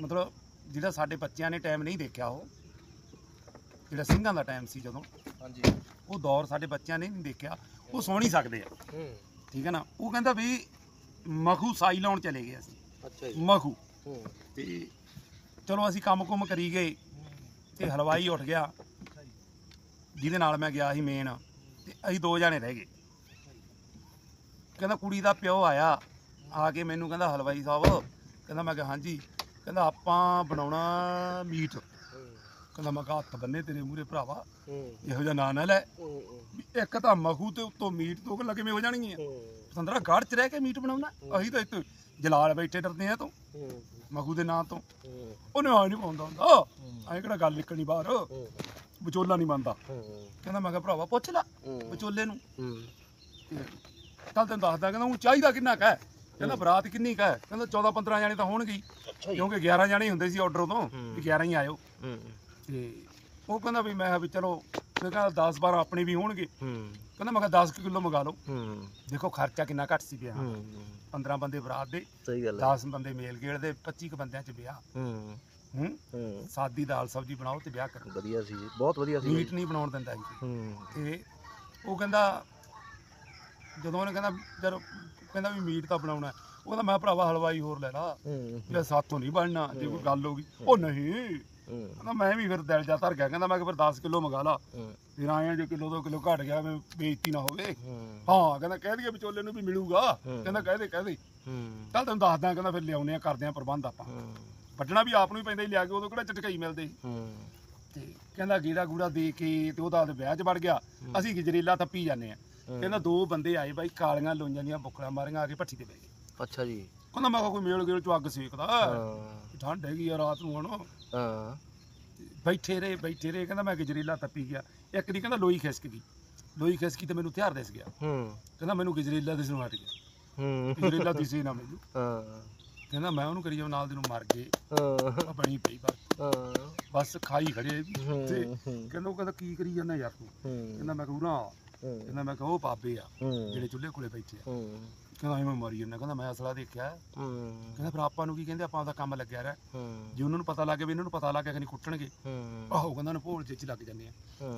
ਮਤਲਬ ਜਿਹੜਾ ਸਾਡੇ ਬੱਚਿਆਂ ਨੇ ਟਾਈਮ ਨਹੀਂ ਦੇਖਿਆ ਉਹ ਜਿਹੜਾ ਸਿੰਘਾਂ ਦਾ ਟਾਈਮ ਸੀ ਜਦੋਂ ਹਾਂਜੀ। ਉਹ ਦੌਰ ਸਾਡੇ ਬੱਚਿਆਂ ਨੇ ਨਹੀਂ ਦੇਖਿਆ ਉਹ ਸੁਣ ਸਕਦੇ ਆ। ਹੂੰ। ਠੀਕ ਹੈ ਨਾ? ਉਹ ਕਹਿੰਦਾ ਵੀ ਮਖੂ ਸਾਈ ਲਾਉਣ ਚਲੇ ਗਏ ਅਸੀਂ। ਅੱਛਾ ਜੀ। ਮਖੂ। ਹੂੰ। ਤੇ ਚਲੋ ਅਸੀਂ ਕੰਮ ਕੁਮ ਕਰੀ ਗਏ ਤੇ ਹਲਵਾਈ ਉੱਠ ਗਿਆ। ਜਿਹਦੇ ਨਾਲ ਮੈਂ ਗਿਆ ਸੀ ਮੇਨ ਤੇ ਅਸੀਂ ਦੋ ਜਾਣੇ ਰਹਿ ਗਏ। ਕਹਿੰਦਾ ਕੁੜੀ ਦਾ ਪਿਓ ਆਇਆ। ਆ ਕੇ ਮੈਨੂੰ ਕਹਿੰਦਾ ਹਲਵਾਈ ਸਾਹਿਬ ਕਹਿੰਦਾ ਮੈਂ ਕਿਹਾ ਹਾਂਜੀ। ਕਹਿੰਦਾ ਆਪਾਂ ਬਣਾਉਣਾ ਮੀਟ। ਕਹਿੰਦਾ ਮੈਂ ਕਿਹਾ ਹੱਥ ਬੰਨੇ ਤੇਰੇ ਮੂਹਰੇ ਭਰਾਵਾ ਇਹੋ ਜਿਹਾ ਨਾਂ ਨਾ ਲੈ। ਵੀ ਇੱਕ ਤਾਂ ਮਖੂ ਤੇ ਉੱਤੋਂ ਮੀਟ ਤੋਂ ਗੱਲਾਂ ਕਿਵੇਂ ਹੋ ਜਾਣਗੀਆਂ? ਪਤੰਦਰਾ ਗੜ ਚ ਰਹਿ ਕੇ ਮੀਟ ਬਣਾਉਣਾ। ਅਸੀਂ ਤਾਂ ਇੱਥੇ ਜਲਾਲ ਬੈਠੇ ਡਰਦੇ ਆ ਤੋਂ ਮਖੂ ਦੇ ਨਾਂ ਤੋਂ। ਉਹਨੇ ਆ ਨਹੀਂ ਪਾਉਂਦਾ ਹੁੰਦਾ। ਐਂ ਕਿਹੜਾ ਗੱਲ ਨਿਕਲਣੀ ਬਾਹਰ? ਵਿਚੋਲਾ ਨਹੀਂ ਮੰਨਦਾ ਕਹਿੰਦਾ ਮੈਂ ਕਿਹਾ ਭਰਾਵਾ ਪੁੱਛ ਲੈ ਵਿਚੋਲੇ ਨੂੰ। ਕੱਲ ਤੈਨੂੰ ਦੱਸਦਾ ਕਹਿੰਦਾ ਉਹ ਚਾਹੀਦਾ ਕਿੰਨਾ ਕਾ ਕਹਿੰਦਾ ਬਰਾਤ ਕਿੰਨੀ ਕਾ ਕਹਿੰਦਾ 14 15 ਜਾਣੇ ਤਾਂ ਹੋਣਗੇ ਹੀ। ਕਿਉਂਕਿ 11 ਜਾਣੇ ਹੀ ਹੁੰਦੇ ਸੀ ਆਰਡਰ ਤੋਂ। ਵੀ 11 ਹੀ ਆਇਓ। ਤੇ ਉਹ ਕਹਿੰਦਾ ਵੀ ਮੈਂ ਕਿਹਾ ਵੀ ਚਲੋ ਫਿਰ ਕਹਿੰਦਾ 10 12 ਆਪਣੇ ਵੀ ਹੋਣਗੇ। ਕਹਿੰਦਾ ਮੈਂ ਕਿਹਾ 10 ਕਿਲੋ ਮੰਗਾ ਲਓ। ਦੇਖੋ ਖਰਚਾ ਕਿੰਨਾ ਘੱਟ ਸੀ ਹੂੰ। 15 ਬੰਦੇ ਬਰਾਤ ਦੇ ਸਹੀ ਗੱਲ ਹੈ। 10 ਬੰਦੇ ਮੇਲ ਗੇੜ ਦੇ 25 ਕੁ ਬੰਦਿਆਂ ਚ ਵਿਆਹ। ਹੂੰ। ਹੂੰ। ਹੂੰ। ਸਾਦੀ ਦਾਲ ਸਬਜ਼ੀ ਬਣਾਓ ਤੇ ਵਿਆਹ ਕਰੋ। ਵਧੀਆ ਸੀ ਜੀ ਬਹੁਤ ਵਧੀਆ ਸੀ। ਮੀਟ ਨਹੀਂ ਬਣਾਉਣ ਦਿੰਦਾ ਜੀ। ਹੂੰ। ਤੇ ਉਹ ਕਹਿੰਦਾ ਜਦੋਂ ਉਹਨੇ ਕਹਿੰਦਾ ਜਦ ਕਹਿੰਦਾ ਵੀ ਮੀਟ ਤਾਂ ਬਣਾਉਣਾ ਹੈ। ਉਹ ਕਹਿੰਦਾ ਮੈਂ ਭਰਾਵਾ ਹਲਵਾਈ ਹੋਰ ਲੈ ਲਾ। ਇਹ ਸਾਥੋਂ ਨਹੀਂ ਬਣਨਾ ਜੇ ਕੋਈ ਗੱਲ ਹੋ ਗਈ। ਉਹ ਨਹੀਂ। ਕਹਿੰਦਾ ਮੈਂ ਵੀ ਫਿਰ ਦਿਲ ਜਾ ਧਰ ਗਿਆ। ਕਹਿੰਦਾ ਮੈਂ ਕਿ ਫਿਰ 10 ਕਿਲੋ ਮੰਗਾ ਲਾ। ਫਿਰ ਆਇਆ ਜੇ ਕਿਲੋ ਦੋ ਕਿਲੋ ਘਟ ਗਿਆ ਮੈਂ ਬੇਇੱਜ਼ਤੀ ਨਾ ਹੋਵੇ। ਹੂੰ। ਕਹਿੰਦਾ ਕਹਿ ਦਈਏ ਵਿਚੋਲੇ ਨੂੰ ਵੀ ਮਿਲੂਗਾ। ਕਹਿੰਦਾ ਕਹਿ ਦੇ ਕਹਿ ਦੇ। ਚੱਲ ਤੈਨੂੰ ਦੱਸਦਾ ਕਹਿੰਦਾ ਫਿਰ ਲਿਆਉਨੇ ਆ ਕਰਦੇ ਆ ਪ੍ਰਬੰਧ ਆਪਾਂ। ਵੱਢਣਾ ਵੀ ਆਪ ਨੂੰ ਹੀ ਪੈਂਦਾ ਹੀ ਲਿਆ ਕੇ ਉਦੋਂ ਕਿਹੜਾ ਚਟਕਾਈ ਮਿਲਦੇ। ਸੀ ਤੇ ਕਹਿੰਦਾ ਗੀੜਾ ਗੂੜਾ ਦੇ ਕੇ ਤੇ ਉਹਦਾ ਵਿਆਹ 'ਚ ਵੜ ਗਿਆ। ਅਸੀਂ ਗਜਰੇਲਾ ਤੱਪੀ ਜਾਂਦੇ ਆ। ਕਹਿੰਦਾ ਦੋ ਬੰਦੇ ਆਏ ਬਾਈ ਕਾਲੀਆਂ ਲੋਈਆਂ ਦੀਆਂ ਬੁੱਕਲਾਂ ਮਾਰੀਆਂ ਆ ਕੇ ਭੱਠੀ ਤੇ ਬਹਿ ਗਏ। ਅੱਛਾ ਜੀ। ਕਹਿੰਦਾ ਮੈਂ ਕਿਹਾ ਕੋਈ ਮੇਲ ਗੇਲ ਚ ਅੱਗ ਸੇਕਦਾ। ਹਾਂ। ਠੰਡ ਹੈਗੀ ਆ ਰਾਤ ਨੂੰ ਹੁਣ। ਹਾਂ। ਬੈਠੇ ਰਹੇ ਬੈਠੇ ਰਹੇ ਕਹਿੰਦਾ ਮੈਂ ਗਜਰੇਲਾ ਤੱਪੀ ਗਿਆ। ਇੱਕ ਦੀ ਕਹਿੰਦਾ ਲੋਈ ਖਿਸਕ ਗਈ। ਲੋਈ ਖਿਸਕੀ ਤੇ ਮੈਨੂੰ ਹਥਿਆਰ ਦਿਸ ਗਿਆ। ਹੂੰ। ਕਹਿੰਦਾ ਮੈਨੂੰ ਗਜਰੇਲਾ ਦਿਸ ਨੂੰ ਹਟ ਗਿਆ। ਹੂੰ। ਗਜਰੇਲਾ ਦਿਸੇ ਨਾ ਮੈਨੂੰ। ਹਾਂ। ਕਹਿੰਦਾ ਮੈਂ ਉਹਨੂੰ ਕਰੀ ਜਾਵਾਂ ਨਾਲ ਦੇ ਨੂੰ ਮਰ ਗਏ। ਹਾਂ। ਆ ਬਣੀ ਪਈ ਬਸ। ਹਾਂ। ਬਸ ਖਾਈ ਖੜੇ ਤੇ ਹੂੰ। ਕਹਿੰਦਾ ਉਹ ਕਹਿੰਦਾ ਕੀ ਕਰੀ ਜਾਂਦਾ ਯਾਰ ਤੂੰ? ਹੂੰ। ਕਹਿੰਦਾ ਮੈਂ ਕਹੂੰ ਨਾ ਕਹਿੰਦਾ ਮੈਂ ਕਹਾਂ ਉਹ ਬਾਬੇ ਆ ਜਿਹੜੇ ਚੁੱਲ੍ਹੇ ਕੋਲੇ ਬੈਠੇ ਆ। ਕਹਿੰਦਾ ਐਵੇਂ ਮਰੀ ਜਾਂਦਾ। ਕਹਿੰਦਾ ਮੈਂ ਅਸਲਾ ਦੇਖਿਆ। ਕਹਿੰਦਾ ਫਿਰ ਆਪਾਂ ਨੂੰ ਕੀ ਕਹਿੰਦੇ? ਆਪਾਂ ਆਪਦਾ ਕੰਮ ਲੱਗਿਆ ਰਹਿ। ਜੇ ਉਹਨਾਂ ਨੂੰ ਪਤਾ ਲੱਗ ਗਿਆ ਵੀ ਇਹਨਾਂ ਨੂੰ ਪਤਾ ਲੱਗ ਗਿਆ ਕਿ ਨਹੀਂ ਕੁੱਟਣਗੇ ਆਹੋ ਕਹਿੰਦਾ ਨਾ ਭੋਲ ਚ ਲੱਗ ਜਾਂਦੇ ਆ।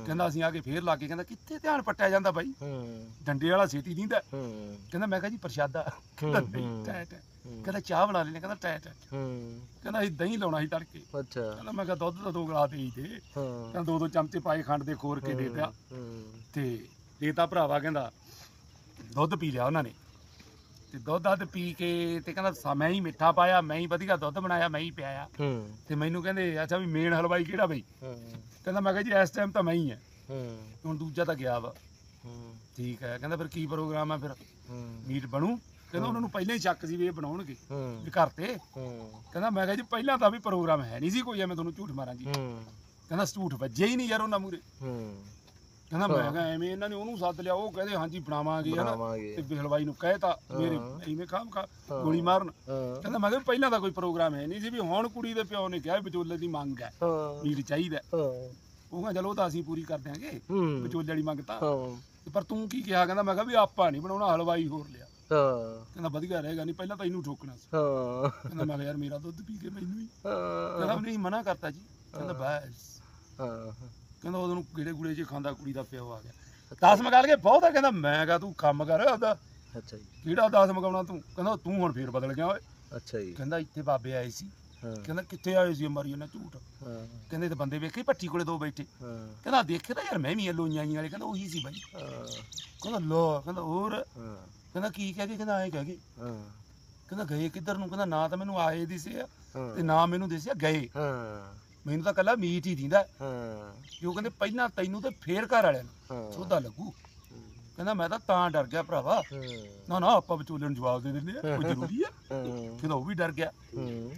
ਕਹਿੰਦਾ ਅਸੀਂ ਆ ਕੇ ਫੇਰ ਲੱਗ ਗਏ। ਕਹਿੰਦਾ ਕਿੱਥੇ ਧਿਆਨ ਪੱਟਿਆ ਜਾਂਦਾ ਬਾਈ? ਡੰਡੇ ਵਾਲਾ ਛੇਤੀ ਦਿੰਦਾ। ਕਹਿੰਦਾ ਮੈਂ ਕਿਹਾ ਜੀ ਪ੍ਰਸ਼ਾਦਾ। ਟੈਟ। ਕਹਿੰਦਾ ਚਾਹ ਬਣਾ ਲੈਣੇ ਕਹਿੰਦਾ ਟੈਟ ਕਹਿੰਦਾ ਅਸੀਂ ਦਹੀਂ ਲਾਉਣਾ ਸੀ ਤੜਕੇ। ਅੱਛਾ। ਕਹਿੰਦਾ ਮੈਂ ਕਿਹਾ ਦੁੱਧ ਦਾ ਦੋ ਗਲਾਸ ਦੇ ਹੀ ਦੇ। ਹਾਂ। ਕਹਿੰਦਾ ਦੋ ਦੋ ਚਮਚੇ ਪਾਏ ਖੰਡ ਦੇ ਖੋਰ ਕੇ ਦੇ ਦਿਆ ਤੇ ਦੇਤਾ ਭਰਾਵਾ ਕਹਿੰਦਾ ਦੁੱਧ ਪੀ ਲਿਆ ਉਹਨਾਂ ਨੇ। ਤੇ ਦੁੱਧ ਦੱਧ ਪੀ ਕੇ ਤੇ ਕਹਿੰਦਾ ਮੈਂ ਹੀ ਮਿੱਠਾ ਪਾਇਆ ਮੈਂ ਹੀ ਵਧੀਆ ਦੁੱਧ ਬਣਾਇਆ ਮੈਂ ਹੀ ਪਿਆਇਆ। ਤੇ ਮੈਨੂੰ ਕਹਿੰਦੇ ਅੱਛਾ ਵੀ ਮੇਨ ਹਲਵਾਈ ਕਿਹੜਾ ਬਈ? ਕਹਿੰਦਾ ਮੈਂ ਕਿਹਾ ਜੀ ਇਸ ਟਾਈਮ ਤਾਂ ਮੈਂ ਹੀ ਆ। ਹੂੰ। ਹੁਣ ਦੂਜਾ ਤਾਂ ਗਿਆ ਵਾ। ਹੂੰ। ਠੀਕ ਹੈ ਕਹਿੰਦਾ ਫਿਰ ਕੀ ਪ੍ਰੋਗਰਾਮ ਆ ਫਿਰ? ਹੂੰ। ਮੀਟ ਬਣੂ। ਕਹਿੰਦਾ ਉਹਨਾਂ ਨੂੰ ਪਹਿਲਾਂ ਹੀ ਸ਼ੱਕ ਸੀ ਵੀ ਇਹ ਬਣਾਉਣਗੇ। ਹੂੰ। ਵੀ ਘਰ ਤੇ। ਹੂੰ। ਕਹਿੰਦਾ ਮੈਂ ਕਿਹਾ ਜੀ ਪਹਿਲਾਂ ਤਾਂ ਵੀ ਪ੍ਰੋਗਰਾਮ ਹੈ ਨਹੀਂ ਸੀ ਕੋਈ ਐਵੇਂ ਤੁਹਾਨੂੰ ਝੂਠ ਮਾਰਾਂ ਜੀ ਹੂੰ। ਕਹਿੰਦਾ ਝੂਠ ਵੱਜਿਆ ਹੀ ਨਹੀਂ ਯਾਰ ਉਹਨਾਂ ਮੂਰੇ ਹੂੰ। ਕਹਿੰਦਾ ਮੈਂ ਕਿਹਾ ਐਵੇਂ ਇਹਨਾਂ ਨੇ ਉਹਨੂੰ ਸੱਦ ਲਿਆ ਉਹ ਕਹਿੰਦੇ ਹਾਂਜੀ ਬਣਾਵਾਂਗੇ ਹਨਾ? ਬਣਾਵਾਂਗੇ। ਤੇ ਵੀ ਹਲਵਾਈ ਨੂੰ ਕਹਿਤਾ ਮੇਰੇ। ਐਵੇਂ ਖਾਮ ਖਾ। ਗੋਲੀ ਮਾਰਨ। ਹਾਂ। ਕਹਿੰਦਾ ਮੈਂ ਕਿਹਾ ਵੀ ਪਹਿਲਾਂ ਤਾਂ ਕੋਈ ਪ੍ਰੋਗਰਾਮ ਹੈ ਨਹੀਂ ਸੀ ਵੀ ਹੁਣ ਕੁੜੀ ਦੇ ਪਿਓ ਨੇ ਕਿਹਾ ਵੀ ਵਿਚੋਲੇ ਦੀ ਮੰਗ ਹੈ ਹਾਂ। ਮੀਟ ਚਾਹੀਦਾ ਹਾਂ। ਉਹ ਕਹਿੰਦਾ ਚਲੋ ਉਹ ਤਾਂ ਅਸੀਂ ਪੂਰੀ ਕਰ ਦਿਆਂਗੇ ਹੂੰ। ਵਿਚੋਲੇ ਵਾਲੀ ਮੰਗ ਤਾਂ। ਹਾਂ। ਤੇ ਪਰ ਤੂੰ ਕੀ ਕਿਹਾ? ਕਹਿੰਦਾ ਮੈਂ ਕਿਹਾ ਵੀ ਆਪਾਂ ਨਹੀਂ ਬਣਾਉਣਾ ਹਲਵਾਈ ਹੋਰ ਲਿਆ। ਹਾਂ। ਕਹਿੰਦਾ ਵਧੀਆ ਰਹੇਗਾ ਨਹੀਂ ਪਹਿਲਾਂ ਤਾਂ ਇਹਨੂੰ ਠੋਕਣਾ ਸੀ। ਹਾਂ। ਕਹਿੰਦਾ ਮੈਂ ਕਿਹਾ ਯਾਰ ਮੇਰਾ ਦੁੱਧ ਪੀ ਕੇ ਮੈਨੂੰ ਹੀ। ਹਾਂ। ਕਹਿੰਦਾ ਨਹੀਂ ਮਨਾ ਕਰਤਾ ਜੀ। ਕਹਿੰਦਾ ਬਸ। ਹਾਂ। ਕਹਿੰਦਾ ਉਦੋਂ ਨੂੰ ਕੀੜੇ ਗੂੜੇ ਚ ਖਾਂਦਾ ਕੁੜੀ ਦਾ ਪਿਓ ਆ ਗਿਆ। 10 ਮਗਾ ਲਗੇ ਬਹੁਤ ਕਹਿੰਦਾ ਮੈਂ ਕਹਾ ਤੂੰ ਕੰਮ ਕਰ ਆਪਦਾ। ਅੱਛਾ ਜੀ। ਕਿਹੜਾ 10 ਮਗਾਉਣਾ ਤੂੰ? ਕਹਿੰਦਾ ਤੂੰ ਹੁਣ ਫੇਰ ਬਦਲ ਗਿਆ ਓਏ। ਅੱਛਾ ਜੀ। ਕਹਿੰਦਾ ਇੱਥੇ ਬਾਬੇ ਆਏ ਸੀ। ਕਹਿੰਦਾ ਕਿੱਥੇ ਆਏ ਸੀ ਮਾਰੀ ਉਹਨਾਂ ਝੂਠ। ਕਹਿੰਦੇ ਤੇ ਬੰਦੇ ਵੇਖੇ ਭੱਠੀ ਕੋਲੇ ਦੋ ਬੈਠੇ। ਕਹਿੰਦਾ ਦੇਖੇ ਤਾਂ ਯਾਰ ਮੈਂ ਵੀ ਲੋਈਆਂ ਵਾਲੇ ਕਹਿੰਦਾ ਉਹੀ ਸੀ ਬਾਈ। ਕਹਿੰਦਾ ਲੋ ਕਹਿੰਦਾ ਹੋਰ। ਕਹਿੰਦਾ ਕੀ ਕਹਿ ਗਏ? ਕਹਿੰਦਾ ਐ ਕਹਿ ਹਾਂ। ਕਹਿੰਦਾ ਗਏ ਕਿੱਧਰ ਨੂੰ? ਕਹਿੰਦਾ ਨਾ ਤਾਂ ਮੈਨੂੰ ਆਏ ਦਿਸੇ ਆ ਤੇ ਨਾ ਮੈਨੂੰ ਦਿਸਿਆ ਗਏ। ਹਾਂ। ਮੈਨੂੰ ਤਾਂ ਕੱਲਾ ਮੀਟ ਹੀ ਦਿੰਦਾ। ਹਾਂ। ਕਿਉਂ ਕਹਿੰਦੇ ਪਹਿਲਾਂ ਤੈਨੂੰ ਤੇ ਫੇਰ ਘਰ ਵਾਲਿਆਂ ਨੂੰ। ਸੋਧਾ ਲੱਗੂ। ਕਹਿੰਦਾ ਮੈਂ ਤਾਂ ਤਾਂ ਡਰ ਗਿਆ ਭਰਾਵਾ। ਨਾ ਨਾ ਆਪਾਂ ਵਿਚੋਲੇ ਨੂੰ ਜਵਾਬ ਦੇ ਦਿੰਦੇ ਆ। ਕੋਈ ਜ਼ਰੂਰੀ ਆ। ਕਹਿੰਦਾ ਉਹ ਵੀ ਡਰ ਗਿਆ।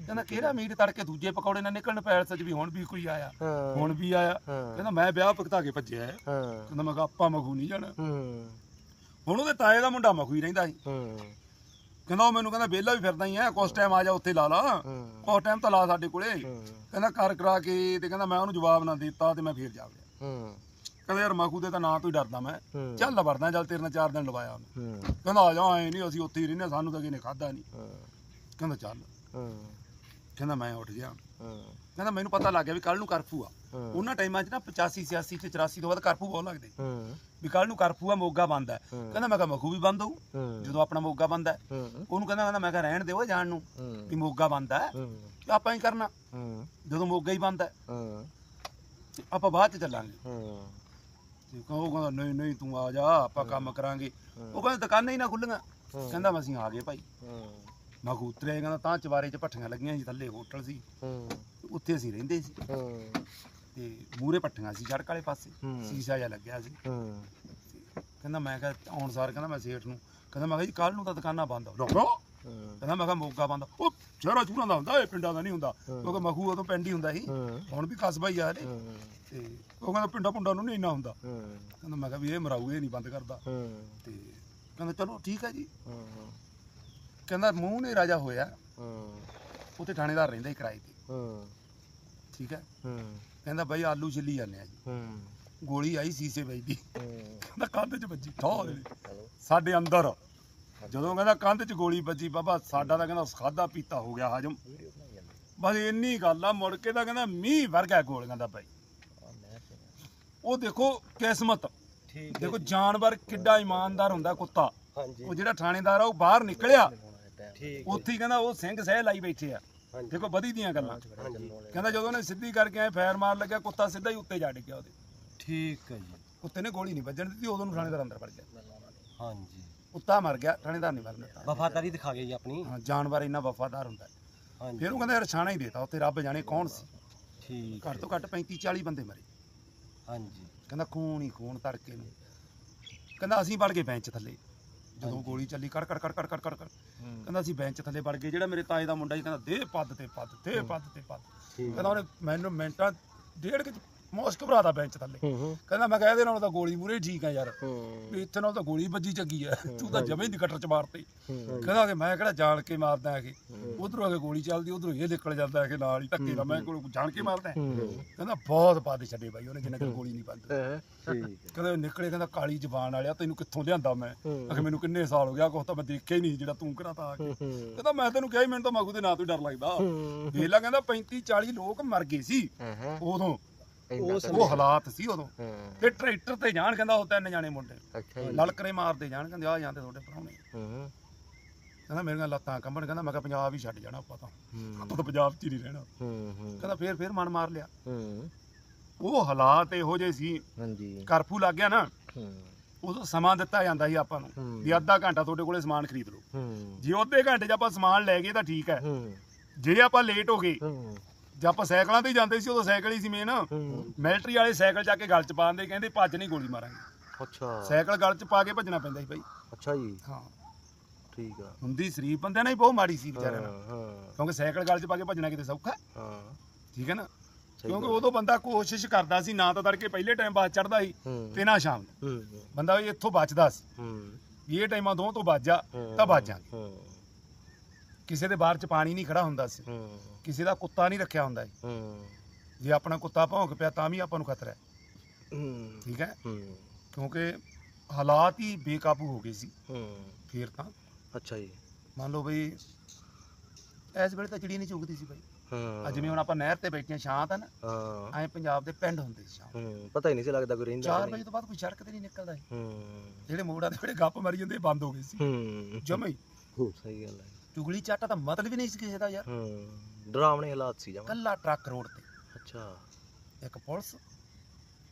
ਕਹਿੰਦਾ ਕਿਹੜਾ ਮੀਟ ਤੜਕੇ ਦੂਜੇ ਪਕੌੜੇ ਨਾਲ ਨਿਕਲਣ ਪੈਲਸ 'ਚ ਵੀ ਹੁਣ ਵੀ ਕੋਈ ਆਇਆ। ਹੁਣ ਵੀ ਆਇਆ। ਕਹਿੰਦਾ ਮੈਂ ਵਿਆਹ ਭੁਗਤਾ ਕੇ ਭੱਜਿਆ। ਕਹਿੰਦਾ ਮੈਂ ਕਿਹਾ ਆਪਾਂ ਮਖੂ ਨਹੀਂ ਜਾਣਾ। ਹੁਣ ਉਹਦੇ ਤਾਏ ਦਾ ਮੁੰਡਾ ਮਖੂ ਹੀ ਰਹਿੰਦਾ ਸੀ। ਕਹਿੰਦਾ ਉਹ ਮੈਨੂੰ ਕਹਿੰਦਾ ਵਿਹਲਾ ਵੀ ਫਿਰਦਾ ਹੀ ਆ ਕੁਛ ਟਾਈਮ ਆ ਜਾ ਉੱਥੇ ਲਾ ਲਾ। ਕੁਛ ਟਾਈਮ ਤਾਂ ਲਾ ਸਾਡੇ ਕੋਲੇ। ਕਹਿੰਦਾ ਕਰ ਕਰਾ ਕੇ ਤੇ ਕਹਿੰਦਾ ਮੈਂ ਉਹਨੂੰ ਜਵਾਬ ਨਾ ਦਿੱਤਾ ਤੇ ਮੈਂ ਫੇਰ ਜਾ ਗਿਆ ਕਹਿੰਦਾ ਯਾਰ ਮਖੂ ਦੇ ਤਾਂ ਨਾਂ ਤੋਂ ਹੀ ਡਰਦਾ ਮੈਂ। ਚੱਲ ਵਰਦਾ ਚੱਲ ਤੇਰੇ ਨਾਲ ਚਾਰ ਦਿਨ ਲਵਾਇਆ ਉਹਨੇ। ਕਹਿੰਦਾ ਆ ਜਾ ਐ ਨਹੀਂ ਅਸੀਂ ਉੱਥੇ ਹੀ ਰਹਿੰਦੇ ਸਾਨੂੰ ਤਾਂ ਕਿਸੇ ਨੇ ਖਾਦਾ ਨਹੀਂ ਕਹਿੰਦਾ ਚੱਲ। ਕਹਿੰਦਾ ਮੈਂ ਉੱਠ ਗਿਆ। ਕਹਿੰਦਾ ਮੈਨੂੰ ਪਤਾ ਲੱਗ ਗਿਆ ਵੀ ਕੱਲ ਨੂੰ ਕਰਫਿਊ ਆ। ਉਹਨਾਂ ਟਾਈਮਾਂ 'ਚ ਨਾ 85 86 ਤੇ 84 ਤੋਂ ਬਾਅਦ ਕਰਫਿਊ ਬਹੁਤ ਲੱਗਦੇ। ਵੀ ਕੱਲ ਨੂੰ ਕਰਫਿਊ ਆ ਮੋਗਾ ਬੰਦ ਹੈ। ਕਹਿੰਦਾ ਮੈਂ ਕਿਹਾ ਮਖੂ ਵੀ ਬੰਦ ਹੋਊ। ਜਦੋਂ ਆਪਣਾ ਮੋਗਾ ਬੰਦ ਹੈ। ਉਹਨੂੰ ਕਹਿੰਦਾ ਕਹਿੰਦਾ ਮੈਂ ਕਿਹਾ ਰਹਿਣ ਦਿਓ ਜਾਣ ਨੂੰ ਵੀ ਮੋਗਾ ਬੰਦ ਹੈ। ਆਪਾਂ ਹੀ ਕਰਨਾ। ਜਦੋਂ ਮੋਗਾ ਹੀ ਬੰਦ ਹੈ। ਆਪਾਂ ਬਾਅਦ 'ਚ ਚੱਲਾਂਗੇ। ਤੇ ਉਹ ਕਹਿੰਦਾ ਨਹੀਂ ਨਹੀਂ ਤੂੰ ਆ ਜਾ ਆਪਾਂ ਕੰਮ ਕਰਾਂਗੇ। ਉਹ ਕਹਿੰਦਾ ਦੁਕਾਨਾਂ ਹੀ ਨਾ ਖੁੱਲੀਆਂ। ਕਹਿੰਦਾ ਅਸੀਂ ਆ ਗਏ ਭਾਈ। ਮੈਂ ਉਤਰਿਆ ਕਹਿੰਦਾ ਤਾਂ ਚਵਾਰੇ 'ਚ ਭੱਠੀਆਂ ਲੱਗੀਆਂ ਸੀ ਥੱਲੇ ਹੋਟਲ ਸੀ। ਹੂੰ। ਉੱਥੇ ਅਸੀਂ ਰਹਿੰਦੇ ਸੀ। ਹੂੰ। ਤੇ ਮੂਰੇ ਭੱਠੀਆਂ ਸੀ ਸੜਕ ਵਾਲੇ ਪਾਸੇ। ਹੂੰ। ਸੀਸਾ ਜਿਹਾ ਲੱਗਿਆ ਸੀ। ਹੂੰ। ਕਹਿੰਦਾ ਮੈਂ ਕਿਹਾ ਆਉਣ ਸਾਰ ਕਹਿੰਦਾ ਮੈਂ ਸੇਠ ਨੂੰ ਕਹਿੰਦਾ ਮੈਂ ਕਿਹਾ ਜੀ ਕੱਲ ਨੂੰ ਤਾਂ ਦੁਕਾਨਾਂ ਬੰਦ ਹੋ ਹੂੰ। ਕਹਿੰਦਾ ਮੈਂ ਕਿਹਾ ਮੋਗਾ ਬੰਦ ਉਹ ਸ਼ਹਿਰਾਂ ਚੂਰਾਂ ਦਾ ਹੁੰਦਾ ਇਹ ਪਿੰਡਾਂ ਦਾ ਨਹੀਂ ਹੁੰਦਾ। ਕਿਉਂਕਿ ਮਖੂ ਉਦੋਂ ਪਿੰਡ ਹੀ ਹੁੰਦਾ ਸੀ। ਹੂੰ। ਹੁਣ ਵੀ ਕਸਬਾ ਹੀ ਆ ਇਹ ਹੂੰ। ਤੇ ਉਹ ਕਹਿੰਦਾ ਪਿੰਡਾਂ ਪੁੰਡਾਂ ਨੂੰ ਨਹੀਂ ਇੰਨਾ ਹੁੰਦਾ। ਹੂੰ। ਕਹਿੰਦਾ ਮੈਂ ਕਿਹਾ ਵੀ ਇਹ ਮਰਾਊ ਇਹ ਨਹੀਂ ਬੰਦ ਕਰਦਾ। ਹੂੰ। ਤੇ ਕਹਿੰਦਾ ਚਲੋ ਠੀਕ ਹੈ ਜੀ। ਹੂੰ। ਕਹਿੰਦਾ ਮੂੰਹ ਨੇ ਰਾਜਾ ਹੋਇਆ। ਹੂੰ। ਉੱਥੇ ਥਾਣੇਦਾਰ ਰਹਿੰਦਾ ਹੀ ਕਿਰਾਏ ਤੇ। ਹੂੰ। ਠੀਕ ਹੈ? ਹੂੰ। ਕਹਿੰਦਾ ਬਾਈ ਆਲੂ ਛਿੱਲੀ ਜਾਂਦੇ ਆ ਜੀ। ਹੂੰ। ਗੋਲੀ ਆਈ ਸੀਸੇ ਵੱਜਦੀ ਹੂੰ। ਕਹਿੰਦਾ ਕੰਧ 'ਚ ਵੱਜੀ। ਠਾਹ ਦੇ ਸਾਡੇ ਅੰਦਰ। ਜਦੋਂ ਕਹਿੰਦਾ ਕੰਧ 'ਚ ਗੋਲੀ ਵੱਜੀ ਬਾਬਾ ਸਾਡਾ ਤਾਂ ਕਹਿੰਦਾ ਖਾਦਾ ਪੀਤਾ ਹੋ ਗਿਆ ਹਜਮ। ਬਸ ਇੰਨੀ ਗੱਲ ਆ ਮੁੜ ਕੇ ਤਾਂ ਕਹਿੰਦਾ ਮੀਂਹ ਵਰ ਗਿਆ ਗੋਲੀਆਂ ਦਾ ਬਾਈ ਉਹ ਦੇਖੋ ਕਿਸਮਤ। ਠੀਕ ਦੇਖੋ ਜਾਨਵਰ ਕਿੱਡਾ ਇਮਾਨਦਾਰ ਹੁੰਦਾ ਕੁੱਤਾ। ਹਾਂਜੀ। ਉਹ ਜਿਹੜਾ ਥਾਣੇਦਾਰ ਆ ਉਹ ਬਾਹਰ ਨਿਕਲਿਆ। ਠੀਕ ਉੱਥੇ ਹੀ ਕਹਿੰਦਾ ਉਹ ਸਿੰਘ ਸਹਿ ਲਾਈ ਬੈਠੇ ਆ। ਦੇਖੋ ਵਧੀ ਦੀਆਂ ਗੱਲਾਂ। ਕਹਿੰਦਾ ਜਦੋਂ ਉਹਨੇ ਸਿੱਧੀ ਕਰਕੇ ਐ ਫੈਰ ਮਾਰ ਲੱਗਿਆ ਕੁੱਤਾ ਸਿੱਧਾ ਹੀ ਉੱਤੇ ਜਾ ਡਿੱਗਿਆ ਉਹਦੇ। ਠੀਕ ਹੈ ਜੀ। ਕੁੱਤੇ ਨੇ ਗੋਲੀ ਨਹੀਂ ਵੱਜਣ ਦਿੱਤੀ ਉਦੋਂ ਨੂੰ ਥਾਣੇਦਾਰ ਅੰਦਰ ਵੜ ਗਿਆ। ਹਾਂਜੀ। ਕੁੱਤਾ ਮਰ ਗਿਆ ਥਾਣੇਦਾਰ ਨਹੀਂ ਮਰਨ ਦਿੱਤਾ। ਵਫਾਦਾਰੀ ਦਿਖਾ ਗਈ ਜੀ ਆਪਣੀ। ਹਾਂ ਜਾਨਵਰ ਇੰਨਾ ਵਫਾਦਾਰ ਹੁੰਦਾ। ਹੈ। ਹਾਂਜੀ। ਫਿਰ ਉਹ ਕਹਿੰਦਾ ਯਾਰ ਛਾਣਾ ਹੀ ਦੇਤਾ ਉੱਥੇ ਰੱਬ ਜਾਣੇ ਕੌਣ ਸੀ? ਠੀਕ ਘੱਟ ਤੋਂ ਘੱਟ 35 40 ਬੰਦੇ ਮਰੇ। ਹਾਂਜੀ। ਕਹਿੰਦਾ ਖੂਨ ਹੀ ਖੂਨ ਤੜਕੇ ਨੂੰ। ਕਹਿੰਦਾ ਅਸੀਂ ਵੜ ਗਏ ਬੈਂਚ ਥੱਲੇ। ਜਦੋਂ ਗੋਲੀ ਚੱਲੀ ਕੜ ਕੜ ਕੜ ਕੜ ਕੜ ਕੜ ਕੜ। ਕਹਿੰਦਾ ਅਸੀਂ ਬੈਂਚ ਥੱਲੇ ਵੜ ਗਏ ਜਿਹੜਾ ਮੇਰੇ ਤਾਏ ਦਾ ਮੁੰਡਾ ਸੀ ਕਹਿੰਦਾ ਦੇ ਪੱਦ ਤੇ ਪੱਦ ਤੇ ਪੱਦ ਤੇ ਪੱਦ। ਕਹਿੰਦਾ ਉਹਨੇ ਮੈਨੂੰ ਮਿੰਟਾਂ ਡੇਢ ਕਿ ਮੁਸ਼ਕ ਭਰਾਦਾ ਬੈਂਚ ਥੱਲੇ। ਕਹਿੰਦਾ ਮੈਂ ਕਹਿ ਇਹਦੇ ਨਾਲੋਂ ਤਾਂ ਗੋਲੀ ਮੂਰੇ ਠੀਕ ਆ ਯਾਰ। ਵੀ ਇੱਥੇ ਨਾਲ ਤਾਂ ਗੋਲੀ ਵੱਜੀ ਚੰਗੀ ਆ। ਤੂੰ ਤਾਂ ਜਮੇ ਦੀ ਕਟਰ ਚ ਮਾਰਤੀ। ਕਹਿੰਦਾ ਕਿ ਮੈਂ ਕਿਹੜਾ ਜਾਣ ਕੇ ਮਾਰਦਾ ਹੈ ਕਿ। ਉਧਰੋਂ ਆ ਕੇ ਗੋਲੀ ਚੱਲਦੀ ਉਧਰੋਂ ਇਹ ਨਿਕਲ ਜਾਂਦਾ ਹੈ ਕਿ ਨਾਲ ਹੀ ਧੱਕੇ ਨਾਲ। ਮੈਂ ਕੋਲ ਜਾਣ ਕੇ ਮਾਰਦਾ। ਕਹਿੰਦਾ ਬਹੁਤ ਪੱਦ ਛੱਡੇ ਬਾਈ ਉਹਨੇ ਜਿੰਨਾ ਚਿਰ ਗੋਲੀ ਨਹੀਂ ਬੰਦ। ਕਹਿੰਦਾ ਨਿਕਲੇ ਕਹਿੰਦਾ ਕਾਲੀ ਜ਼ਬਾਨ ਵਾਲਿਆ ਤੈਨੂੰ ਕਿੱਥੋਂ ਲਿਆਂਦਾ ਮੈਂ। ਅਖੇ ਮੈਨੂੰ ਕਿੰਨੇ ਸਾਲ ਹੋ ਗਿਆ ਕੁਛ ਤਾਂ ਮੈਂ ਦੇਖਿਆ ਹੀ ਨਹੀਂ ਜਿਹੜਾ ਤੂੰ ਕਰਾਤਾ ਆ ਕੇ। ਕਹਿੰਦਾ ਮੈਂ ਤੈਨੂੰ ਕਿਹਾ ਮੈਨੂੰ ਤਾਂ ਮਗੂ ਦੇ ਨਾਂ ਤੋਂ ਡਰ ਲੱਗਦਾ। ਵੇਲਾ ਕਹਿੰਦਾ 35 40 ਲੋਕ ਮਰ ਗਏ ਸੀ। ਉਦੋਂ ਉਹ ਉਹ ਹਾਲਾਤ ਸੀ ਉਦੋਂ। ਤੇ ਟਰੈਕਟਰ ਤੇ ਜਾਣ ਕਹਿੰਦਾ ਉਹ ਤਿੰਨ ਜਾਣੇ ਮੁੰਡੇ। ਲਲਕਰੇ ਮਾਰਦੇ ਜਾਣ ਕਹਿੰਦੇ ਆ ਜਾਂਦੇ ਤੁਹਾਡੇ ਪਰਾਉਣੇ ਕਹਿੰਦਾ ਮੇਰੀਆਂ ਲੱਤਾਂ ਕੰਬਣ ਕਹਿੰਦਾ ਮੈਂ ਕਿਹਾ ਪੰਜਾਬ ਹੀ ਛੱਡ ਜਾਣਾ ਆਪਾਂ ਤਾਂ। ਹੂੰ। ਆਪਾਂ ਤਾਂ ਪੰਜਾਬ 'ਚ ਹੀ ਨਹੀਂ ਰਹਿਣਾ। ਕਹਿੰਦਾ ਫੇਰ ਫੇਰ ਮਨ ਮਾਰ ਲਿਆ। ਉਹ ਹਾਲਾਤ ਇਹੋ ਜਿਹੇ ਸੀ। ਹਾਂਜੀ। ਕਰਫਿਊ ਲੱਗ ਗਿਆ ਨਾ। ਉਦੋਂ ਸਮਾਂ ਦਿੱਤਾ ਜਾਂਦਾ ਸੀ ਆਪਾਂ ਨੂੰ। ਵੀ ਅੱਧਾ ਘੰਟਾ ਤੁਹਾਡੇ ਕੋਲੇ ਸਮਾਨ ਖਰੀਦ ਲਓ। ਜੇ ਉਹਦੇ ਘੰਟੇ 'ਚ ਆਪਾਂ ਸਮਾਨ ਲੈ ਗਏ ਤਾਂ ਠੀਕ ਹੈ। ਜੇ ਆਪਾਂ ਲੇਟ ਹੋ ਗਏ ਜੇ ਆਪਾਂ ਸਾਈਕਲਾਂ ਤੇ ਹੀ ਜਾਂਦੇ ਸੀ ਉਦੋਂ ਸਾਈਕਲ ਹੀ ਸੀ ਮੇਨ ਮਿਲਟਰੀ ਵਾਲੇ ਸਾਈਕਲ ਚੱਕ ਕੇ ਗਲ 'ਚ ਪਾਉਂਦੇ ਕਹਿੰਦੇ ਭੱਜ ਨਹੀਂ ਗੋਲੀ ਮਾਰਾਂਗੇ। ਅੱਛਾ। ਸਾਈਕਲ ਗਲ 'ਚ ਪਾ ਕੇ ਭੱਜਣਾ ਪੈਂਦਾ ਸੀ ਬਾਈ। ਅੱਛਾ ਜੀ। ਹਾਂ। ਠੀਕ ਆ। ਹੁੰਦੀ ਸ਼ਰੀਫ ਬੰਦਿਆਂ ਨਾਲ ਹੀ ਬਹੁਤ ਮਾੜੀ ਸੀ ਵਿਚਾਰਿਆਂ ਨਾਲ। ਹਾਂ ਕਿਉਂਕਿ ਸਾਈਕਲ ਗਲ 'ਚ ਪਾ ਕੇ ਭੱਜਣਾ ਕਿਤੇ ਸੌਖਾ ਹੈ, ਠੀਕ ਹੈ ਨਾ? ਕਿਉਂਕਿ। ਉਦੋਂ ਬੰਦਾ ਕੋਸ਼ਿਸ਼ ਕਰਦਾ ਸੀ ਨਾ ਤਾਂ ਤੜਕੇ ਪਹਿਲੇ ਟਾਈਮ ਬਾਅਦ ਚੜਦਾ ਸੀ ਤੇ ਨਾ ਸ਼ਾਮ ਨੂੰ। ਬੰਦਾ ਇੱਥੋਂ ਬਚਦਾ ਸੀ। ਇਹ ਟਾਈਮਾਂ ਦੋ ਤੋਂ ਬਚ ਜਾ। ਤਾਂ ਬਚ ਜਾਾਂਗੇ ਕਿਸੇ ਦੇ ਬਾਹਰ 'ਚ ਪਾਣੀ ਨਹੀਂ ਖੜਾ ਹੁੰਦਾ ਸੀ। ਹੂੰ। ਕਿਸੇ ਦਾ ਕੁੱਤਾ ਨਹੀਂ ਰੱਖਿਆ ਹੁੰਦਾ ਸੀ। ਹੂੰ। ਜੇ ਆਪਣਾ ਕੁੱਤਾ ਭੌਂਕ ਪਿਆ ਤਾਂ ਵੀ ਆਪਾਂ ਨੂੰ ਖਤਰਾ ਹੈ। ਹੂੰ। ਠੀਕ ਹੈ? ਹੂੰ। ਕਿਉਂਕਿ ਹਾਲਾਤ ਹੀ ਬੇਕਾਬੂ ਹੋ ਗਏ ਸੀ। ਹੂੰ। ਫੇਰ ਤਾਂ। ਅੱਛਾ ਜੀ। ਮੰਨ ਲਓ ਬਈ ਇਸ ਵੇਲੇ ਤਾਂ ਚਿੜੀ ਨਹੀਂ ਚੁਗਦੀ ਸੀ ਬਈ। ਹਾਂ। ਅੱਜ ਜਿਵੇਂ ਹੁਣ ਆਪਾਂ ਨਹਿਰ ਤੇ ਬੈਠੇ ਹਾਂ ਸ਼ਾਂਤ ਹੈ ਨਾ। ਹਾਂ। ਐਂ ਪੰਜਾਬ ਦੇ ਪਿੰਡ ਹੁੰਦੇ ਸੀ ਸ਼ਾਮ ਹੂੰ ਪਤਾ ਹੀ ਨਹੀਂ ਸੀ ਲੱਗਦਾ ਕੋਈ ਰਹਿੰਦਾ 4 ਨਹੀਂ। ਵਜੇ ਤੋਂ ਬਾਅਦ ਕੋਈ ਸੜਕ ਤੇ ਨਹੀਂ ਨਿਕਲਦਾ ਸੀ। ਹੂੰ। ਜਿਹੜੇ ਮੋੜਾਂ ਦੇ ਜਿਹੜੇ ਗੱਪ ਮਾਰੀ ਜਾਂਦੇ ਇਹ ਬੰਦ ਹੋ ਗਏ ਸੀ। ਹੂੰ। ਜਮੇ ਹੀ ਸਹੀ ਗੱਲ ਹੈ। ਚੁਗਲੀ ਚਾਟਾ ਤਾਂ ਮਤਲਬ ਹੀ ਨਹੀਂ ਸੀ ਕਿਸੇ ਦਾ ਯਾਰ। ਹੂੰ ਡਰਾਵਣੇ ਹਾਲਾਤ ਸੀ ਜਮਾ। ਕੱਲਾ ਟਰੱਕ ਰੋਡ ਤੇ। ਅੱਛਾ। ਇੱਕ ਪੁਲਿਸ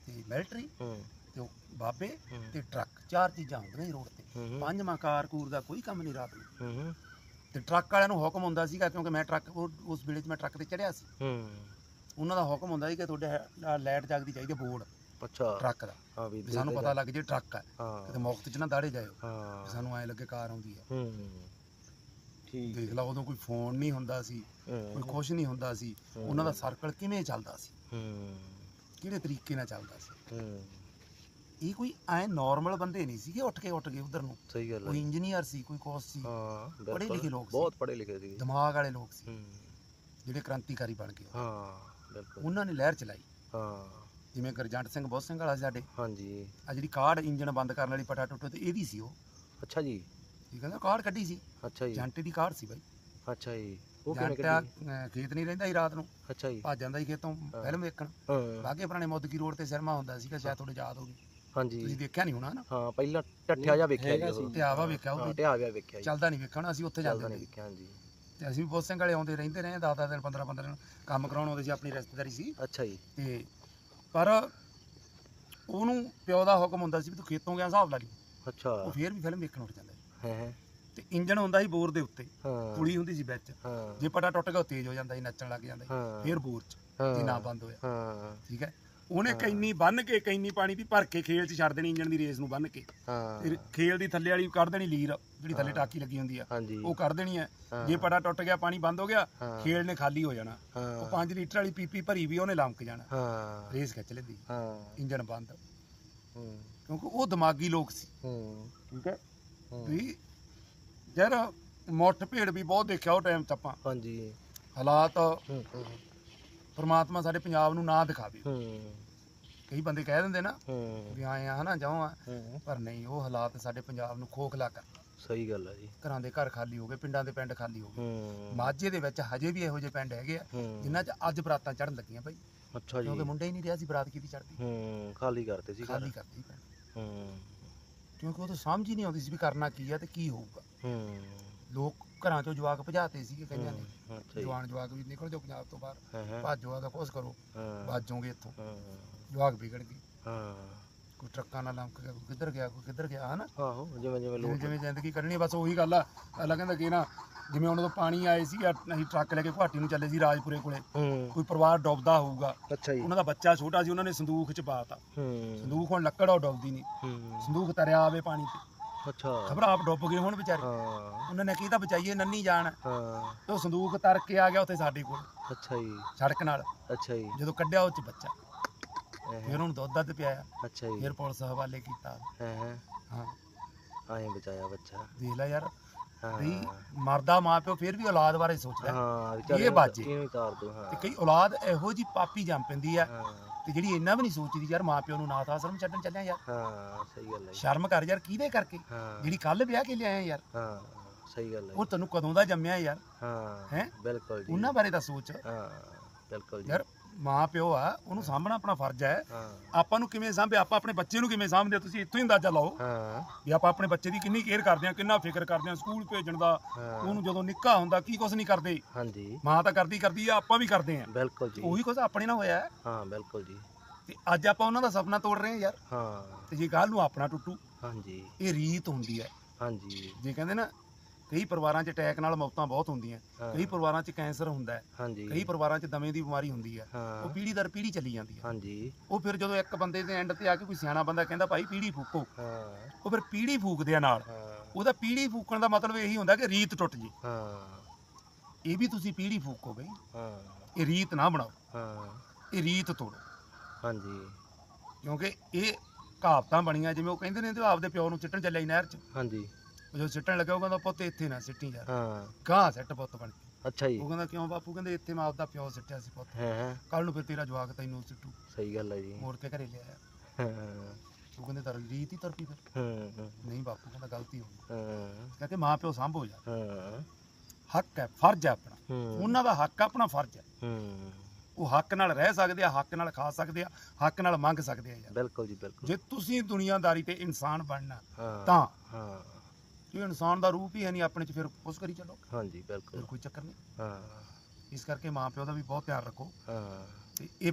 ਤੇ ਮਿਲਟਰੀ ਹੂੰ। ਤੇ ਉਹ ਬਾਬੇ। ਤੇ ਟਰੱਕ ਚਾਰ ਚੀਜ਼ਾਂ ਹੁੰਦੀਆਂ ਸੀ ਰੋਡ ਤੇ। ਪੰਜਵਾਂ ਕਾਰ ਕੂਰ ਦਾ ਕੋਈ ਕੰਮ ਨਹੀਂ ਰਾਤ ਨੂੰ। ਹੂੰ ਤੇ ਟਰੱਕ ਵਾਲਿਆਂ ਨੂੰ ਹੁਕਮ ਹੁੰਦਾ ਸੀਗਾ ਕਿਉਂਕਿ ਮੈਂ ਟਰੱਕ ਉਸ ਵੇਲੇ 'ਚ ਮੈਂ ਟਰੱਕ ਤੇ ਚੜਿਆ ਸੀ। ਹੂੰ। ਉਹਨਾਂ ਦਾ ਹੁਕਮ ਹੁੰਦਾ ਸੀ ਕਿ ਤੁਹਾਡੇ ਲਾਈਟ ਜਗਦੀ ਚਾਹੀਦੀ ਬੋਰਡ। ਅੱਛਾ। ਟਰੱਕ ਦਾ। ਹਾਂ ਵੀ ਸਾਨੂੰ ਪਤਾ ਲੱਗ ਜੇ ਟਰੱਕ ਹੈ ਹਾਂ। ਕਿਤੇ ਮੁਫਤ 'ਚ ਨਾ ਦਾੜੇ ਜਾਇਓ। ਹਾਂ। ਸਾਨੂੰ ਐ ਲੱਗੇ ਕਾਰ ਆਉਂਦੀ ਹੈ ਹੂੰ। ਠੀਕ। ਦੇਖ ਲਾ ਉਦੋਂ ਕੋਈ ਫੋਨ ਨਹੀਂ ਹੁੰਦਾ ਸੀ ਕੋਈ ਹੂੰ ਕੁਛ ਨਹੀਂ ਹੁੰਦਾ ਸੀ। ਉਹਨਾਂ ਦਾ ਸਰਕਲ ਕਿਵੇਂ ਚੱਲਦਾ ਸੀ? ਹੂੰ। ਕਿਹੜੇ ਤਰੀਕੇ ਨਾਲ ਚੱਲਦਾ ਸੀ? ਹੂੰ। ਇਹ ਕੋਈ ਐ ਨਾਰਮਲ ਬੰਦੇ ਨਹੀਂ ਸੀਗੇ ਉੱਠ ਕੇ ਉੱਠ ਗਏ ਉਧਰ ਨੂੰ। ਸਹੀ ਗੱਲ ਕੋਈ ਹੈ ਇੰਜੀਨੀਅਰ ਸੀ ਕੋਈ ਕੋਸ ਸੀ। ਹਾਂ ਪੜ੍ਹੇ ਬਿਲਕੁਲ। ਲਿਖੇ ਲੋਕ ਸੀ। ਬਹੁਤ ਪੜ੍ਹੇ ਲਿਖੇ ਸੀ। ਦਿਮਾਗ ਵਾਲੇ ਲੋਕ ਸੀ। ਹੂੰ। ਜਿਹੜੇ ਕ੍ਰਾਂਤੀਕਾਰੀ ਬਣ ਗਏ। ਹਾਂ ਬਿਲਕੁਲ। ਉਹਨਾਂ ਨੇ ਲਹਿਰ ਚਲਾਈ। ਹਾਂ। ਜਿਵੇਂ ਗਰਜੰਟ ਸਿੰਘ ਬਹੁਤ ਸਿੰਘ ਵਾਲਾ ਸੀ ਸਾਡੇ। ਹਾਂਜੀ। ਆ ਜਿਹੜੀ ਕਾੜ ਇੰਜਨ ਬੰਦ ਕਰਨ ਵਾਲੀ ਪਟਾ ਟੁੱਟੇ ਤੇ ਇਹਦੀ ਸੀ ਉਹ। ਅੱਛਾ ਜੀ। ਠੀਕ ਹੈ ਨਾ ਕਾੜ ਕੱਢੀ ਸੀ। ਅੱਛਾ ਜੀ। ਜੰਟੇ ਦੀ ਕਾੜ ਸੀ ਬਾਈ। ਅੱਛਾ ਜੀ। ਉਹ ਕਿਵੇਂ ਕੱਢੀ? ਖੇਤ ਨਹੀਂ ਰਹਿੰਦਾ ਸੀ ਰਾਤ ਨੂੰ। ਅੱਛਾ ਜੀ। ਭੱਜ ਜਾਂਦਾ ਸੀ ਖੇਤੋਂ ਫਿਲਮ ਵੇਖਣ। ਹਾਂ। ਬਾਗੇ ਪੁਰਾਣੇ ਮੋਦਕੀ ਰੋਡ ਤੇ ਸਿਨੇਮਾ ਹੁੰਦਾ ਸੀਗਾ ਸ਼ਾਇਦ ਤੁਹਾਡੇ ਯਾਦ ਹੋਗੀ ਤੁਸੀਂ ਹਾਂਜੀ ਦੇਖਿਆ ਨਹੀਂ ਹੋਣਾ ਨਾ ਹਾਂ ਪਹਿਲਾਂ ਟੱਠਿਆ ਜਾ ਵੇਖਿਆ ਜੀ ਉਹ। ਤੇ ਆਵਾ ਵੇਖਿਆ ਉਹ ਹਾਂ ਵੀ ਟਿਆ ਗਿਆ ਵੇਖਿਆ ਜੀ। ਚੱਲਦਾ ਨਹੀਂ ਵੇਖਣਾ ਅਸੀਂ ਉੱਥੇ ਜਾਂਦੇ ਨਹੀਂ ਵੇਖਿਆ ਹਾਂਜੀ। ਤੇ ਅਸੀਂ ਵੀ ਬਹੁਤ ਸਿੰਘ ਵਾਲੇ ਆਉਂਦੇ ਰਹਿੰਦੇ ਰਹੇ 10 ਦਿਨ 15 15 ਦਿਨ ਕੰਮ ਕਰਾਉਣ ਆਉਂਦੇ ਸੀ ਆਪਣੀ ਰਿਸ਼ਤੇਦਾਰੀ ਸੀ। ਅੱਛਾ ਜੀ। ਤੇ ਪਰ ਉਹਨੂੰ ਪਿਓ ਦਾ ਹੁਕਮ ਹੁੰਦਾ ਸੀ ਵੀ ਤੂੰ ਖੇਤੋਂ ਗਿਆ ਹਿਸਾਬ ਲਾ ਲਈ। ਅੱਛਾ। ਉਹ ਫੇਰ ਵੀ ਫਿਲਮ ਵੇਖਣ ਉੱਠ ਜਾਂਦਾ। ਹੈ ਤੇ ਇੰਜਣ ਹੁੰਦਾ ਸੀ ਬੋਰ ਦੇ ਉੱਤੇ। ਹਾਂ। ਪੁਲੀ ਹੁੰਦੀ ਸੀ ਵਿੱਚ। ਹਾਂ। ਜੇ ਪਟਾ ਟੁੱਟ ਗਿਆ ਉਹ ਤੇਜ਼ ਹੋ ਜਾਂਦਾ ਸੀ ਨੱਚਣ ਲੱਗ ਜਾਂਦਾ ਸੀ। ਹਾਂ। ਫੇਰ ਬੋਰ ਚ ਹਾਂ। ਜੇ ਨਾ ਬੰਦ ਹੋਇਆ। ਹਾਂ। ਠੀਕ ਹੈ? ਉਹਨੇ ਕੈਨੀ ਬੰਨ ਕੇ ਕੈਨੀ ਪਾਣੀ ਦੀ ਭਰ ਕੇ ਖੇਲ 'ਚ ਛੱਡ ਦੇਣੀ ਇੰਜਣ ਦੀ ਰੇਸ ਨੂੰ ਬੰਨ ਕੇ। ਹਾਂ। ਫਿਰ ਖੇਲ ਦੀ ਥੱਲੇ ਵਾਲੀ ਕੱਢ ਦੇਣੀ ਲੀਰ ਜਿਹੜੀ ਥੱਲੇ ਟਾਕੀ ਲੱਗੀ ਹੁੰਦੀ ਆ। ਹਾਂਜੀ। ਉਹ ਕੱਢ ਦੇਣੀ ਹੈ ਹਾਂ। ਜੇ ਪਟਾ ਟੁੱਟ ਗਿਆ ਪਾਣੀ ਬੰਦ ਹੋ ਗਿਆ ਹਾਂ। ਖੇਲ ਨੇ ਖਾਲੀ ਹੋ ਜਾਣਾ। ਉਹ ਹਾਂ 5 ਲੀਟਰ ਵਾਲੀ ਪੀਪੀ ਭਰੀ ਵੀ ਉਹਨੇ ਲੰਮਕ ਜਾਣਾ। ਹਾਂ। ਰੇਸ ਖਿੱਚ ਲੈਂਦੀ। ਹਾਂ। ਇੰਜਣ ਬੰਦ। ਹੂੰ। ਕਿਉਂਕਿ ਉਹ ਦਿਮਾਗੀ ਲੋਕ ਸੀ। ਹੂੰ। ਠੀਕ ਹੂੰ। ਵੀ ਯਾਰ ਮੁੱਠ ਭੇੜ ਵੀ ਬਹੁਤ ਦੇਖਿਆ ਉਹ ਟਾਈਮ 'ਚ ਆਪਾਂ। ਹਾਂਜੀ। ਹਾਲਾਤ ਪ੍ਰਮਾਤਮਾ ਸਾਡੇ ਪੰਜਾਬ ਨੂੰ ਨਾ ਦਿਖਾਵੇ ਕਈ ਬੰਦੇ ਕਹਿ ਦਿੰਦੇ ਨਾ ਵੀ ਆਏ ਆ ਹਨਾ ਆ। ਹੂੰ। ਪਰ ਨਹੀਂ ਉਹ ਹਾਲਾਤ ਸਾਡੇ ਪੰਜਾਬ ਨੂੰ ਖੋਖਲਾ ਕਰ। ਸਹੀ ਗੱਲ ਹੈ ਜੀ। ਘਰਾਂ ਦੇ ਘਰ ਖਾਲੀ ਹੋ ਗਏ ਪਿੰਡਾਂ ਦੇ ਪਿੰਡ ਖਾਲੀ ਹੋ ਗਏ। ਮਾਝੇ ਦੇ ਵਿੱਚ ਹਜੇ ਵੀ ਇਹੋ ਜਿਹੇ ਪਿੰਡ ਹੈਗੇ ਆ ਜਿਨ੍ਹਾਂ 'ਚ ਅੱਜ ਬਰਾਤਾਂ ਚੜਨ ਲੱਗੀਆਂ ਭਾਈ ਅੱਛਾ ਜੀ। ਕਿਉਂਕਿ ਮੁੰਡੇ ਹੀ ਨਹੀਂ ਰਿਹਾ ਸੀ ਬਰਾਤ ਕੀਤੀ ਚੜਦੀ ਹੂੰ ਖਾਲੀ ਕਰਤੇ ਸੀ ਖਾਲੀ ਕਰਦੀ ਹੂੰ। ਕਿਉਂਕਿ ਉਹ ਤਾਂ ਸਮਝ ਹੀ ਨਹੀਂ ਆਉਂਦੀ ਸੀ ਵੀ ਕਰਨਾ ਕੀ ਆ ਤੇ ਕੀ ਹੋਊਗਾ। ਹੂੰ। ਲੋਕ ਘਰਾਂ ਚੋਂ ਜਵਾਕ ਭਜਾਤੇ ਸੀਗੇ ਕਈਆਂ ਨੇ। ਜਵਾਨ ਜਵਾਕ ਵੀ ਨਿਕਲ ਜਾਓ ਪੰਜਾਬ ਤੋਂ ਬਾਹਰ। ਭਾਜੋ ਆਦਾ ਕੁਛ ਕਰੋ ਹਾਂ। ਬਾਜੋਗੇ ਇੱਥੋਂ। ਜਵਾਕ ਵਿਗੜ ਗਏ। ਹਾਂ। ਕੋਈ ਟਰੱਕਾਂ ਨਾਲ ਲੰਮਕ ਗਿਆ ਕੋਈ ਕਿੱਧਰ ਗਿਆ ਕੋਈ ਕਿੱਧਰ ਗਿਆ ਹਨਾ? ਆਹੋ ਜਿਵੇਂ ਜਿਵੇਂ ਜਿਵੇਂ ਲੋਕ ਜਿਵੇਂ ਜ਼ਿੰਦਗੀ ਕੱਢਣੀ ਬਸ ਉਹੀ ਗੱਲ ਆ। ਅੱਲਾ ਕਹਿੰਦਾ ਕਿ ਨਾ ਜਿਵੇਂ ਉਹਨਾਂ ਤੋਂ ਪਾਣੀ ਆਏ ਸੀ ਅਸੀਂ ਟਰੱਕ ਲੈ ਕੇ ਗੁਹਾਟੀ ਨੂੰ ਚੱਲੇ ਸੀ ਰਾਜਪੁਰੇ ਕੋਲੇ ਕੋਈ ਪਰਿਵਾਰ ਡੁੱਬਦਾ ਹੋਊਗਾ। ਉਹਨਾਂ ਦਾ ਬੱਚਾ ਛੋਟਾ ਸੀ ਉਹਨਾਂ ਨੇ ਸੰਦੂਖ ਚ ਪਾਤਾ ਸੰਦੂਖ ਹੁਣ ਲੱਕੜ ਉਹ ਡੁੱਬਦੀ ਨਹੀਂ। ਸੰਦੂਖ ਤਰਿਆ ਆਵੇ ਪਾਣੀ ਤੇ। ਅੱਛਾ। ਖਬਰ ਆਪ ਡੁੱਬ ਗਏ ਹੁਣ ਵਿਚਾਰੇ। ਉਹਨਾਂ ਨੇ ਕੀ ਤਾਂ ਬਚਾਈਏ ਨੰਨੀ ਜਾਣ ਹਾਂ। ਤੇ ਉਹ ਸੰਦੂਖ ਤਰ ਕੇ ਆ ਗਿਆ ਉੱਥੇ ਸਾਡੇ ਕੋਲ ਅੱਛਾ ਜੀ। ਸੜਕ ਨਾਲ। ਅੱਛਾ ਜੀ। ਜਦੋਂ ਕੱਢਿਆ ਉਹ ਚ ਬੱਚਾ। ਫਿਰ ਉਹਨੂੰ ਦੁੱਧ ਦੱਧ ਪਿਆਇਆ। ਅੱਛਾ ਜੀ। ਫਿਰ ਪੁਲਿਸ ਹਵਾਲੇ ਕੀਤਾ। ਹੈ ਹੈ। ਆਏ ਬਚਾਇਆ ਬੱਚਾ। ਦੇਖ ਲੈ ਯਾਰ ਵੀ ਮਰਦਾ ਮਾਂ ਪਿਓ ਫਿਰ ਵੀ ਔਲਾਦ ਬਾਰੇ ਸੋਚਦਾ ਹੈ। ਇਹ ਬਾਜੇ। ਇਹਨੂੰ ਤਾਰ ਦੋ ਹਾਂ। ਤੇ ਕਈ ਔਲਾਦ ਇਹੋ ਜੀ ਪਾਪੀ ਜੰਮ ਪੈਂਦੀ ਆ ਹਾਂ। ਤੇ ਜਿਹੜੀ ਇੰਨਾ ਵੀ ਨਹੀਂ ਸੋਚਦੀ ਯਾਰ ਮਾਂ ਪਿਓ ਨੂੰ ਨਾਥ ਆਸ਼ਰਮ ਛੱਡਣ ਚੱਲਿਆ ਯਾਰ। ਹਾਂ ਸਹੀ ਗੱਲ ਹੈ ਜੀ। ਸ਼ਰਮ ਕਰ ਯਾਰ ਕਿਹਦੇ ਕਰਕੇ? ਹਾਂ। ਜਿਹੜੀ ਕੱਲ ਵਿਆਹ ਕੇ ਲਿਆਇਆ ਯਾਰ। ਹਾਂ ਸਹੀ ਗੱਲ ਹੈ ਉਹ ਤੈਨੂੰ ਕਦੋਂ ਦਾ ਜੰਮਿਆ ਯਾਰ? ਹਾਂ ਹੈਂ? ਬਿਲਕੁਲ ਜੀ। ਉਹਨਾਂ ਬਾਰੇ ਤਾਂ ਸੋਚ। ਹਾਂ ਬਿਲਕੁਲ ਜੀ। ਯਾਰ ਮਾਂ ਪਿਓ ਆ ਉਹਨੂੰ ਸਾਂਭਣਾ ਆਪਣਾ ਫਰਜ਼ ਹੈ। ਆਪਾਂ ਨੂੰ ਕਿਵੇਂ ਸਾਂਭੇ ਆਪਾਂ ਆਪਣੇ ਬੱਚੇ ਨੂੰ ਕਿਵੇਂ ਸਾਂਭਦੇ ਆ? ਤੁਸੀਂ? ਇੱਥੋਂ ਹੀ ਅੰਦਾਜ਼ਾ ਲਾਓ। ਹਾਂ। ਵੀ ਆਪਾਂ ਆਪਣੇ ਬੱਚੇ ਦੀ ਕਿੰਨੀ ਕੇਅਰ ਕਰਦੇ ਆ ਕਿੰਨਾ ਫਿਕਰ ਕਰਦੇ ਆ ਸਕੂਲ ਭੇਜਣ ਦਾ ਉਹਨੂੰ ਜਦੋਂ ਨਿੱਕਾ ਹੁੰਦਾ ਕੀ ਕੁਛ ਨਹੀਂ ਕਰਦੇ। ਹਾਂਜੀ। ਮਾਂ ਤਾਂ ਕਰਦੀ ਕਰਦੀ ਆ ਆਪਾਂ ਵੀ ਕਰਦੇ ਆ ਬਿਲਕੁਲ ਜੀ। ਉਹੀ ਕੁਛ ਆਪਣੇ ਨਾਲ ਹੋਇਆ ਹੈ। ਹਾਂ ਬਿਲਕੁਲ ਜੀ। ਤੇ ਅੱਜ ਆਪਾਂ ਉਹਨਾਂ ਦਾ ਸੁਪਨਾ ਤੋੜ ਰਹੇ ਆ ਯਾਰ। ਹਾਂ। ਤੇ ਜੇ ਕੱਲ ਨੂੰ ਆਪਣਾ ਟੁੱਟੂ ਹਾਂਜੀ। ਇਹ ਰੀਤ ਹੁੰਦੀ ਹੈ। ਹਾਂਜੀ। ਜੇ ਕਹਿੰਦੇ ਨਾ ਕਈ ਪਰਿਵਾਰਾਂ 'ਚ ਅਟੈਕ ਨਾਲ ਮੌਤਾਂ ਬਹੁਤ ਹੁੰਦੀਆਂ। ਕਈ ਪਰਿਵਾਰਾਂ 'ਚ ਕੈਂਸਰ ਹੁੰਦਾ ਹੈ। ਕਈ ਪਰਿਵਾਰਾਂ 'ਚ ਦਮੇ ਦੀ ਬਿਮਾਰੀ ਹੁੰਦੀ ਹੈ। ਉਹ ਹਾਂ ਪੀੜ੍ਹੀ ਦਰ ਪੀੜ੍ਹੀ ਚੱਲੀ ਜਾਂਦੀ ਹੈ। ਹਾਂਜੀ। ਉਹ ਫਿਰ ਜਦੋਂ ਇੱਕ ਬੰਦੇ ਦੇ ਐਂਡ ਤੇ ਆ ਕੇ ਕੋਈ ਸਿਆਣਾ ਬੰਦਾ ਕਹਿੰਦਾ ਭਾਈ ਪੀੜ੍ਹੀ ਫੂਕੋ। ਉਹ ਫਿਰ ਪੀੜ੍ਹੀ ਫੂਕਦੇ ਆ ਨਾਲ ਉਹਦਾ ਪੀੜ੍ਹੀ ਫੂਕਣ ਦਾ ਮਤਲਬ ਇਹੀ ਹੁੰਦਾ ਕਿ ਰੀਤ ਟੁੱਟ ਜੇ। ਹਾਂ। ਇਹ ਵੀ ਤੁਸੀਂ ਪੀੜ੍ਹੀ ਫੂਕੋ ਬਈ। ਹਾਂ। ਇਹ ਰੀਤ ਨਾ ਬਣਾਓ। ਹਾਂ। ਇਹ ਰੀਤ ਤੋੜੋ। ਹਾਂਜੀ। ਕਿਉਂਕਿ ਇਹ ਕਹਾਵਤਾਂ ਬਣੀਆਂ ਜਿਵੇਂ ਉਹ ਕਹਿੰਦੇ ਨੇ ਤੇ ਆਪਦੇ ਪਿਓ ਨੂੰ ਸਿੱਟਣ ਚੱਲਿਆ ਨਹਿਰ 'ਚ। ਹਾਂਜੀ। ਜਦੋਂ ਸਿੱਟਣ ਲੱਗਾ ਉਹ ਕਹਿੰਦਾ ਪੁੱਤ ਇੱਥੇ ਨਾ ਸਿੱਟੀ ਯਾਰ। ਹਾਂ। ਗਾਂ ਸਿੱਟ ਪੁੱਤ ਬਣ ਕੇ। ਅੱਛਾ ਜੀ। ਉਹ ਕਹਿੰਦਾ ਕਿਉਂ ਬਾਪੂ? ਕਹਿੰਦੇ ਇੱਥੇ ਮੈਂ ਆਪਦਾ ਪਿਓ ਸਿੱਟਿਆ ਸੀ ਪੁੱਤ। ਹਾਂ ਹਾਂ। ਕੱਲ ਨੂੰ ਫਿਰ ਤੇਰਾ ਜਵਾਕ ਤੈਨੂੰ ਸਿੱਟੂ। ਸਹੀ ਗੱਲ ਹੈ ਜੀ। ਮੋੜ ਕੇ ਘਰੇ ਲਿਆਇਆ। ਹਾਂ। ਉਹ ਕਹਿੰਦੇ ਤਰ ਰੀਤ ਹੀ ਤਰਪੀ ਫਿਰ। ਹਾਂ। ਨਹੀਂ ਬਾਪੂ ਕਹਿੰਦਾ ਗਲਤੀ ਹੋ ਗਈ। ਹਾਂ। ਕਹਿੰਦੇ ਮਾਂ ਪਿਓ ਸਾਂਭੋ ਯਾਰ ਹਾਂ। ਹੱਕ ਹੈ ਫਰਜ਼ ਹੈ ਆਪਣਾ। ਹੂੰ। ਉਹਨਾਂ ਦਾ ਹੱਕ ਆਪਣਾ ਫਰਜ਼ ਹੈ। ਹੂੰ। ਉਹ ਹੱਕ ਨਾਲ ਰਹਿ ਸਕਦੇ ਆ ਹੱਕ ਨਾਲ ਖਾ ਸਕਦੇ ਆ ਹੱਕ ਨਾਲ ਮੰਗ ਸਕਦੇ ਆ ਯਾਰ। ਬਿਲਕੁਲ ਜੀ ਬਿਲਕੁਲ। ਜੇ ਤੁਸੀਂ ਦੁਨੀਆਦਾਰੀ ਤੇ ਇਨਸਾਨ ਬਣਨਾ ਹਾਂ। ਤਾਂ ਹਾਂ। ਇਹ ਇਨਸਾਨ ਦਾ ਰੂਪ ਹੀ ਹੈ ਨਹੀਂ ਆਪਣੇ ਚ ਫਿਰ ਉਸ ਕਰੀ ਚੱਲੋ। ਹਾਂਜੀ ਫਿਰ ਬਿਲਕੁਲ ਕੋਈ ਚੱਕਰ ਨਹੀਂ। ਹਾਂ। ਇਸ ਕਰਕੇ ਮਾਂ ਪਿਓ ਦਾ ਵੀ ਬਹੁਤ ਧਿਆਨ ਰੱਖੋ। ਹਾਂ। ਤੇ ਇਹ